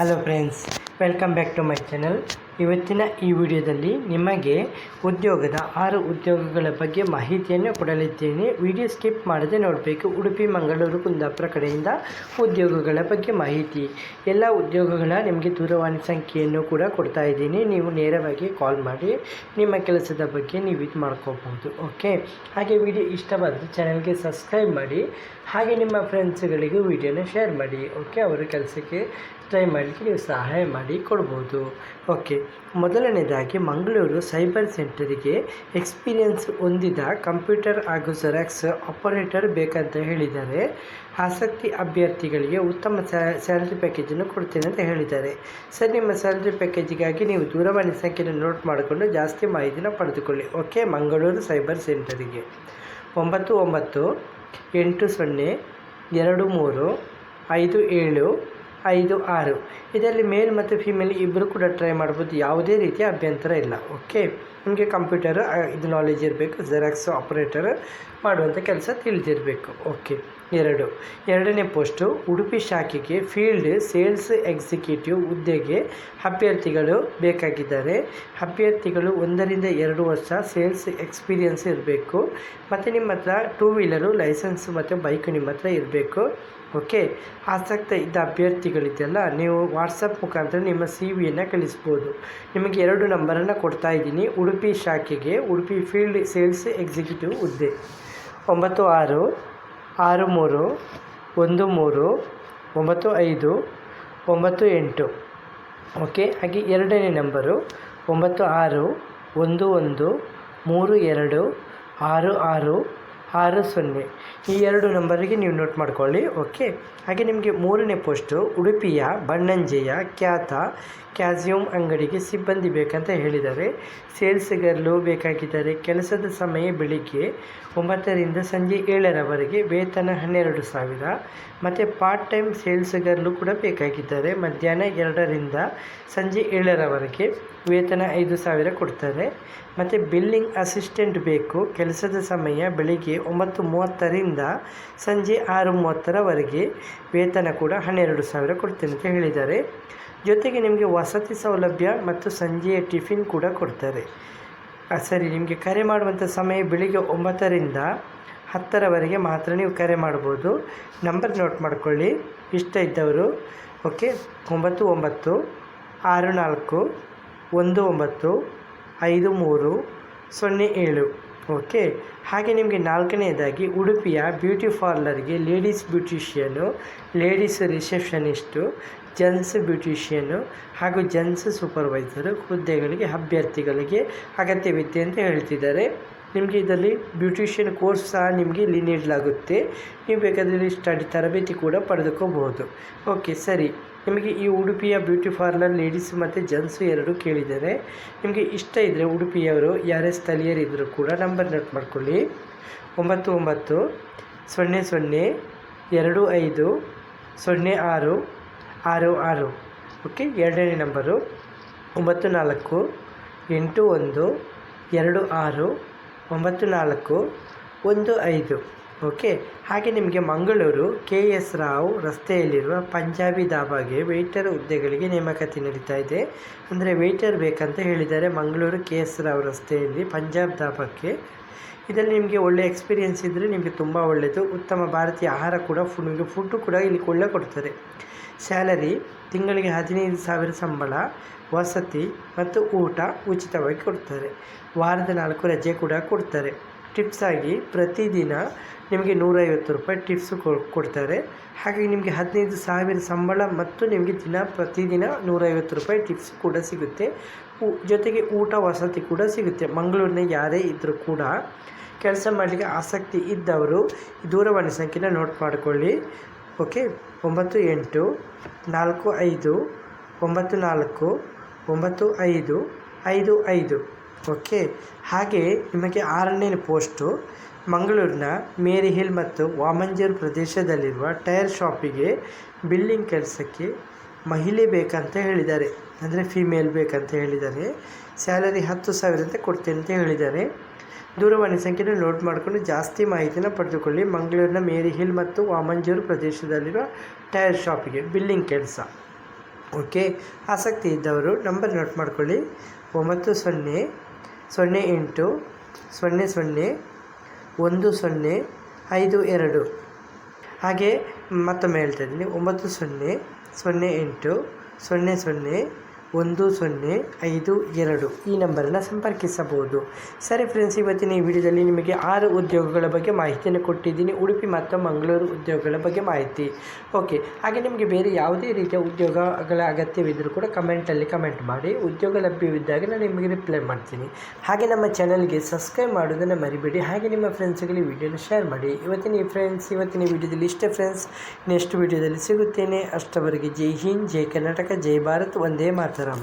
Hello friends welcome back to my channel ಇವತ್ತಿನ ಈ ವಿಡಿಯೋದಲ್ಲಿ ನಿಮಗೆ ಉದ್ಯೋಗದ ಆರು ಉದ್ಯೋಗಗಳ ಬಗ್ಗೆ ಮಾಹಿತಿಯನ್ನು ಕೊಡಲಿದ್ದೇನೆ. ವಿಡಿಯೋ ಸ್ಕಿಪ್ ಮಾಡದೆ ನೋಡಬೇಕು. ಉಡುಪಿ, ಮಂಗಳೂರು, ಕುಂದಾಪುರ ಕಡೆಯಿಂದ ಉದ್ಯೋಗಗಳ ಬಗ್ಗೆ ಮಾಹಿತಿ. ಎಲ್ಲ ಉದ್ಯೋಗಗಳ ನಿಮಗೆ ದೂರವಾಣಿ ಸಂಖ್ಯೆಯನ್ನು ಕೂಡ ಕೊಡ್ತಾ ಇದ್ದೀನಿ. ನೀವು ನೇರವಾಗಿ ಕಾಲ್ ಮಾಡಿ, ನಿಮ್ಮ ಕೆಲಸದ ಬಗ್ಗೆ ನೀವು ಇದು ಮಾಡ್ಕೋಬಹುದು. ಓಕೆ ಹಾಗೆ ವಿಡಿಯೋ ಇಷ್ಟವಾದರೆ ಚಾನಲ್ಗೆ ಸಬ್ಸ್ಕ್ರೈಬ್ ಮಾಡಿ, ಹಾಗೆ ನಿಮ್ಮ ಫ್ರೆಂಡ್ಸ್ಗಳಿಗೆ ವಿಡಿಯೋನ ಶೇರ್ ಮಾಡಿ. ಓಕೆ ಅವರ ಕೆಲಸಕ್ಕೆ ಟ್ರೈ ಮಾಡಲಿಕ್ಕೆ ನೀವು ಸಹಾಯ ಮಾಡಿ ಕೊಡ್ಬೋದು. ಓಕೆ ಮೊದಲನೇದಾಗಿ ಮಂಗಳೂರು ಸೈಬರ್ ಸೆಂಟರಿಗೆ ಎಕ್ಸ್ಪೀರಿಯನ್ಸ್ ಹೊಂದಿದ ಕಂಪ್ಯೂಟರ್ ಹಾಗೂ ಜೆರಾಕ್ಸ್ ಆಪರೇಟರ್ ಬೇಕಂತ ಹೇಳಿದ್ದಾರೆ. ಆಸಕ್ತಿ ಅಭ್ಯರ್ಥಿಗಳಿಗೆ ಉತ್ತಮ ಸ್ಯಾಲ್ರಿ ಪ್ಯಾಕೇಜನ್ನು ಕೊಡ್ತೇನೆ ಅಂತ ಹೇಳಿದ್ದಾರೆ. ಸರ್, ನಿಮ್ಮ ಸ್ಯಾಲ್ರಿ ಪ್ಯಾಕೇಜಿಗಾಗಿ ನೀವು ದೂರವಾಣಿ ಸಂಖ್ಯೆಯನ್ನು ನೋಟ್ ಮಾಡಿಕೊಂಡು ಜಾಸ್ತಿ ಮಾಹಿತಿನ ಪಡೆದುಕೊಳ್ಳಿ. ಓಕೆ ಮಂಗಳೂರು ಸೈಬರ್ ಸೆಂಟರಿಗೆ ಒಂಬತ್ತು ಒಂಬತ್ತು, ಎಂಟು ಸೊನ್ನೆ, ಎರಡು ಮೂರು, ಐದು ಏಳು ಐದು, ಆರು. ಇದರಲ್ಲಿ ಮೇಲ್ ಮತ್ತು ಫಿಮೇಲ್ ಇಬ್ಬರು ಕೂಡ ಟ್ರೈ ಮಾಡ್ಬೋದು. ಯಾವುದೇ ರೀತಿಯ ಅಭ್ಯಂತರ ಇಲ್ಲ. ಓಕೆ? ನಿಮಗೆ ಕಂಪ್ಯೂಟರ್ ಇದು ನಾಲೆಜ್ ಇರಬೇಕು ಜೆರಾಕ್ಸ್ ಆಪ್ರೇಟರ್ ಮಾಡುವಂಥ ಕೆಲಸ ತಿಳಿದಿರಬೇಕು. ಓಕೆ? ಎರಡು. ಎರಡನೇ ಪೋಸ್ಟು, ಉಡುಪಿ ಶಾಖೆಗೆ ಫೀಲ್ಡ್ ಸೇಲ್ಸ್ ಎಕ್ಸಿಕ್ಯೂಟಿವ್ ಹುದ್ದೆಗೆ ಅಭ್ಯರ್ಥಿಗಳು ಬೇಕಾಗಿದ್ದಾರೆ. ಅಭ್ಯರ್ಥಿಗಳು ಒಂದರಿಂದ ಎರಡು ವರ್ಷ ಸೇಲ್ಸ್ ಎಕ್ಸ್ಪೀರಿಯನ್ಸ್ ಇರಬೇಕು. ಮತ್ತು ನಿಮ್ಮ ಹತ್ರ ಟೂ ವೀಲರು ಲೈಸೆನ್ಸ್ ಮತ್ತು ಬೈಕ್ ನಿಮ್ಮ ಹತ್ರ ಇರಬೇಕು. ಓಕೆ? ಆಸಕ್ತ ಇದ್ದ ಅಭ್ಯರ್ಥಿಗಳಿದೆಯಲ್ಲ, ನೀವು ವಾಟ್ಸಪ್ ಮುಖಾಂತರ ನಿಮ್ಮ ಸಿ ವಿಯನ್ನು ಕಳಿಸ್ಬೋದು. ನಿಮಗೆ ಎರಡು ನಂಬರನ್ನು ಕೊಡ್ತಾ ಇದ್ದೀನಿ. ಉಡುಪಿ ಶಾಖೆಗೆ ಉಡುಪಿ ಫೀಲ್ಡ್ ಸೇಲ್ಸ್ ಎಕ್ಸಿಕ್ಯೂಟಿವ್ ಹುದ್ದೆ. ಒಂಬತ್ತು, ಆರು. ಆರು ಮೂರು, ಒಂದು ಮೂರು, ಒಂಬತ್ತು ಐದು, ಒಂಬತ್ತು ಎಂಟು. ಓಕೆ, ಹಾಗೆ ಎರಡನೇ ನಂಬರು, ಒಂಬತ್ತು ಆರು, ಒಂದು ಒಂದು, ಮೂರು ಎರಡು, ಆರು ಆರು ಆರು ಸೊನ್ನೆ. ಈ ಎರಡು ನಂಬರಿಗೆ ನೀವು ನೋಟ್ ಮಾಡ್ಕೊಳ್ಳಿ ಓಕೆ ಹಾಗೆ ನಿಮಗೆ ಮೂರನೇ ಪೋಸ್ಟು ಉಡುಪಿಯ ಬಣ್ಣಂಜೆಯ ಖ್ಯಾತ ಕ್ಯಾಸಿಯಂ ಅಂಗಡಿಗೆ ಸಿಬ್ಬಂದಿ ಬೇಕಂತ ಹೇಳಿದ್ದಾರೆ. ಸೇಲ್ಸ್ಗರ್ಲು ಬೇಕಾಗಿದ್ದಾರೆ. ಕೆಲಸದ ಸಮಯ ಬೆಳಿಗ್ಗೆ ಒಂಬತ್ತರಿಂದ ಸಂಜೆ ಏಳರವರೆಗೆ ವೇತನ ಹನ್ನೆರಡು ಸಾವಿರ. ಮತ್ತು ಪಾರ್ಟ್ ಟೈಮ್ ಸೇಲ್ಸ್ಗರ್ಲು ಕೂಡ ಬೇಕಾಗಿದ್ದಾರೆ. ಮಧ್ಯಾಹ್ನ ಎರಡರಿಂದ ಸಂಜೆ ಏಳರವರೆಗೆ ವೇತನ ಐದು ಸಾವಿರ ಕೊಡ್ತಾರೆ. ಮತ್ತು ಬಿಲ್ಲಿಂಗ್ ಅಸಿಸ್ಟೆಂಟ್ ಬೇಕು. ಕೆಲಸದ ಸಮಯ ಬೆಳಿಗ್ಗೆ ಒಂಬತ್ತು ಮೂವತ್ತರಿಂದ ಸಂಜೆ ಆರು ಮೂವತ್ತರವರೆಗೆ ವೇತನ ಕೂಡ ಹನ್ನೆರಡು ಸಾವಿರ ಕೊಡ್ತೇನೆ ಅಂತ ಹೇಳಿದ್ದಾರೆ. ಜೊತೆಗೆ ನಿಮಗೆ ವಸತಿ ಸೌಲಭ್ಯ ಮತ್ತು ಸಂಜೆಯ ಟಿಫಿನ್ ಕೂಡ ಕೊಡ್ತಾರೆ. ಸರಿ, ನಿಮಗೆ ಕರೆ ಮಾಡುವಂಥ ಸಮಯ ಬೆಳಿಗ್ಗೆ ಒಂಬತ್ತರಿಂದ ಹತ್ತರವರೆಗೆ ಮಾತ್ರ ನೀವು ಕರೆ ಮಾಡ್ಬೋದು. ನಂಬರ್ ನೋಟ್ ಮಾಡ್ಕೊಳ್ಳಿ. ಇಷ್ಟ ಇದ್ದವರು, ಓಕೆ, ಒಂಬತ್ತು ಒಂಬತ್ತು ಆರು ನಾಲ್ಕು ಒಂದು ಒಂಬತ್ತು ಐದು ಮೂರು ಸೊನ್ನೆ ಏಳು. ಓಕೆ ಹಾಗೆ ನಿಮಗೆ ನಾಲ್ಕನೇದಾಗಿ ಉಡುಪಿಯ beauty ಪಾರ್ಲರ್ಗೆ ladies beautician, ladies receptionist gents beautician ಹಾಗೂ ಜೆಂಟ್ಸ್ ಸೂಪರ್ವೈಸರು, ಹುದ್ದೆಗಳಿಗೆ ಅಭ್ಯರ್ಥಿಗಳಿಗೆ ಅಗತ್ಯವಿದೆ ಅಂತ ಹೇಳ್ತಿದ್ದಾರೆ. ನಿಮಗೆ ಇದರಲ್ಲಿ ಬ್ಯೂಟಿಷಿಯನ್ ಕೋರ್ಸ್ ಸಹ ನಿಮಗೆ ಇಲ್ಲಿ ನೀಡಲಾಗುತ್ತೆ. ನೀವು ಬೇಕಾದರೆ ಸ್ಟಡಿ ತರಬೇತಿ ಕೂಡ ಪಡೆದುಕೋಬಹುದು. ಓಕೆ, ಸರಿ. ನಿಮಗೆ ಈ ಉಡುಪಿಯ ಬ್ಯೂಟಿ ಪಾರ್ಲರ್ ಲೇಡೀಸ್ ಮತ್ತು ಜೆಂಟ್ಸು ಎರಡು ಕೇಳಿದ್ದಾರೆ. ನಿಮಗೆ ಇಷ್ಟ ಇದ್ದರೆ ಉಡುಪಿಯವರು ಯಾರೇ ಸ್ಥಳೀಯರಿದ್ದರೂ ಕೂಡ ನಂಬರ್ ನೋಟ್ ಮಾಡ್ಕೊಳ್ಳಿ. ಒಂಬತ್ತು ಒಂಬತ್ತು ಸೊನ್ನೆ ಸೊನ್ನೆ ಎರಡು ಐದು ಸೊನ್ನೆ ಆರು ಆರು ಆರು. ಓಕೆ ಎರಡನೇ ನಂಬರು ಒಂಬತ್ತು ನಾಲ್ಕು, ಎಂಟು ಒಂದು, ಎರಡು ಆರು, ಒಂಬತ್ತು ನಾಲ್ಕು, ಒಂದು ಐದು. ಓಕೆ ಹಾಗೆ ನಿಮಗೆ ಮಂಗಳೂರು ಕೆ ಎಸ್ ರಾವ್ ರಸ್ತೆಯಲ್ಲಿರುವ ಪಂಜಾಬಿ ಧಾಬಾಗೆ ವೆಯ್ಟರ್ ಹುದ್ದೆಗಳಿಗೆ ನೇಮಕಾತಿ ನಡೀತಾ ಇದೆ. ಅಂದರೆ ವೆಯ್ಟರ್ ಬೇಕಂತ ಹೇಳಿದ್ದಾರೆ ಮಂಗಳೂರು ಕೆ ಎಸ್ ರಾವ್ ರಸ್ತೆಯಲ್ಲಿ ಪಂಜಾಬ್ ಧಾಬಾಕ್ಕೆ. ಇದರಲ್ಲಿ ನಿಮಗೆ ಒಳ್ಳೆಯ ಎಕ್ಸ್ಪೀರಿಯೆನ್ಸ್ ಇದ್ದರೆ ನಿಮಗೆ ತುಂಬ ಒಳ್ಳೆಯದು ಉತ್ತಮ ಭಾರತೀಯ ಆಹಾರ ಕೂಡ ಫುಡ್ ನಿಮಗೆ ಫುಡ್ಡು ಕೂಡ ಇಲ್ಲಿ ಒಳ್ಳೆ ಕೊಡ್ತಾರೆ ಸ್ಯಾಲರಿ ತಿಂಗಳಿಗೆ ಹದಿನೈದು ಸಾವಿರ ಸಂಬಳ, ವಸತಿ ಮತ್ತು ಊಟ ಉಚಿತವಾಗಿ ಕೊಡ್ತಾರೆ. ವಾರದ ನಾಲ್ಕು ರಜೆ ಕೂಡ ಕೊಡ್ತಾರೆ. ಆಗಿ ಪ್ರತಿದಿನ ನಿಮಗೆ ನೂರೈವತ್ತು ರೂಪಾಯಿ ಟಿಪ್ಸು ಕೊಡ್ತಾರೆ. ಹಾಗಾಗಿ ನಿಮಗೆ ಹದಿನೈದು ಸಾವಿರ ಸಂಬಳ ಮತ್ತು ನಿಮಗೆ ದಿನ ಪ್ರತಿದಿನ ನೂರೈವತ್ತು ರೂಪಾಯಿ ಟಿಪ್ಸ್ ಕೂಡ ಸಿಗುತ್ತೆ. ಜೊತೆಗೆ ಊಟ, ವಸತಿ ಕೂಡ ಸಿಗುತ್ತೆ. ಮಂಗಳೂರಿನ ಯಾರೇ ಇದ್ದರೂ ಕೂಡ ಕೆಲಸ ಮಾಡಲಿಕ್ಕೆ ಆಸಕ್ತಿ ಇದ್ದವರು ದೂರವಾಣಿ ಸಂಖ್ಯೆನ ನೋಟ್ ಮಾಡಿಕೊಳ್ಳಿ. ಓಕೆ? ಒಂಬತ್ತು ಎಂಟು, ನಾಲ್ಕು ಐದು, ಒಂಬತ್ತು ನಾಲ್ಕು, ಒಂಬತ್ತು ಐದು ಐದು ಐದು. ಓಕೆ, ಹಾಗೆ ನಿಮಗೆ ಆರನೇ ಪೋಸ್ಟು ಮಂಗಳೂರಿನ ಮೇರಿ ಹಿಲ್ ಮತ್ತು ವಾಮಂಜೂರು ಪ್ರದೇಶದಲ್ಲಿರುವ ಟೈರ್ ಶಾಪಿಗೆ ಬಿಲ್ಲಿಂಗ್ ಕೆಲಸಕ್ಕೆ ಮಹಿಳೆ ಬೇಕಂತ ಹೇಳಿದ್ದಾರೆ. ಅಂದರೆ ಫಿಮೇಲ್ ಬೇಕಂತ ಹೇಳಿದ್ದಾರೆ. ಸ್ಯಾಲರಿ ಹತ್ತು ಸಾವಿರ ಅಂತ ಕೊಡ್ತೇನೆ ಅಂತ ಹೇಳಿದ್ದಾರೆ. ದೂರವಾಣಿ ಸಂಖ್ಯೆನ ನೋಟ್ ಮಾಡಿಕೊಂಡು ಜಾಸ್ತಿ ಮಾಹಿತಿನ ಪಡೆದುಕೊಳ್ಳಿ. ಮಂಗಳೂರಿನ ಮೇರಿ ಹಿಲ್ ಮತ್ತು ವಾಮಂಜೂರು ಪ್ರದೇಶದಲ್ಲಿರುವ ಟೈರ್ ಶಾಪಿಗೆ ಬಿಲ್ಲಿಂಗ್ ಕೆಲಸ. ಓಕೆ, ಆಸಕ್ತಿ ಇದ್ದವರು ನಂಬರ್ ನೋಟ್ ಮಾಡ್ಕೊಳ್ಳಿ. ಒಂಬತ್ತು ಸೊನ್ನೆ ಸೊನ್ನೆ ಎಂಟು, ಸೊನ್ನೆ ಸೊನ್ನೆ, ಒಂದು ಸೊನ್ನೆ, ಐದು ಎರಡು. ಹಾಗೆ ಮತ್ತೊಮ್ಮೆ ಹೇಳ್ತಾ ಇದ್ದೀನಿ. ಒಂಬತ್ತು ಸೊನ್ನೆ ಸೊನ್ನೆ ಎಂಟು, ಸೊನ್ನೆ ಸೊನ್ನೆ ಒಂದು ಸೊನ್ನೆ ಐದು ಎರಡು ಈ ನಂಬರನ್ನು ಸಂಪರ್ಕಿಸಬಹುದು. ಸರಿ ಫ್ರೆಂಡ್ಸ್ ಇವತ್ತಿನ ಈ ವಿಡಿಯೋದಲ್ಲಿ ನಿಮಗೆ ಆರು ಉದ್ಯೋಗಗಳ ಬಗ್ಗೆ ಮಾಹಿತಿಯನ್ನು ಕೊಟ್ಟಿದ್ದೀನಿ. ಉಡುಪಿ ಮತ್ತು ಮಂಗಳೂರು ಉದ್ಯೋಗಗಳ ಬಗ್ಗೆ ಮಾಹಿತಿ. ಓಕೆ ಹಾಗೆ ನಿಮಗೆ ಬೇರೆ ಯಾವುದೇ ರೀತಿಯ ಉದ್ಯೋಗಗಳ ಅಗತ್ಯವಿದ್ದರೂ ಕೂಡ ಕಮೆಂಟಲ್ಲಿ ಕಮೆಂಟ್ ಮಾಡಿ. ಉದ್ಯೋಗ ಲಭ್ಯವಿದ್ದಾಗ ನಾನು ನಿಮಗೆ ರಿಪ್ಲೈ ಮಾಡ್ತೀನಿ. ಹಾಗೆ ನಮ್ಮ ಚಾನಲ್ಗೆ ಸಬ್ಸ್ಕ್ರೈಬ್ ಮಾಡೋದನ್ನು ಮರಿಬೇಡಿ. ಹಾಗೆ ನಿಮ್ಮ ಫ್ರೆಂಡ್ಸ್ಗಳಿಗೆ ವಿಡಿಯೋನ ಶೇರ್ ಮಾಡಿ. ಇವತ್ತಿನ ಈ ಫ್ರೆಂಡ್ಸ್ ಇವತ್ತಿನ ವಿಡಿಯೋದಲ್ಲಿ ಇಷ್ಟೇ ಫ್ರೆಂಡ್ಸ್ ನೆಕ್ಸ್ಟ್ ವಿಡಿಯೋದಲ್ಲಿ ಸಿಗುತ್ತೇನೆ. ಅಷ್ಟವರೆಗೆ ಜೈ ಹಿಂದ್, ಜೈ ಕರ್ನಾಟಕ, ಜೈ ಭಾರತ್ ಒಂದೇ ಮಾತರಂ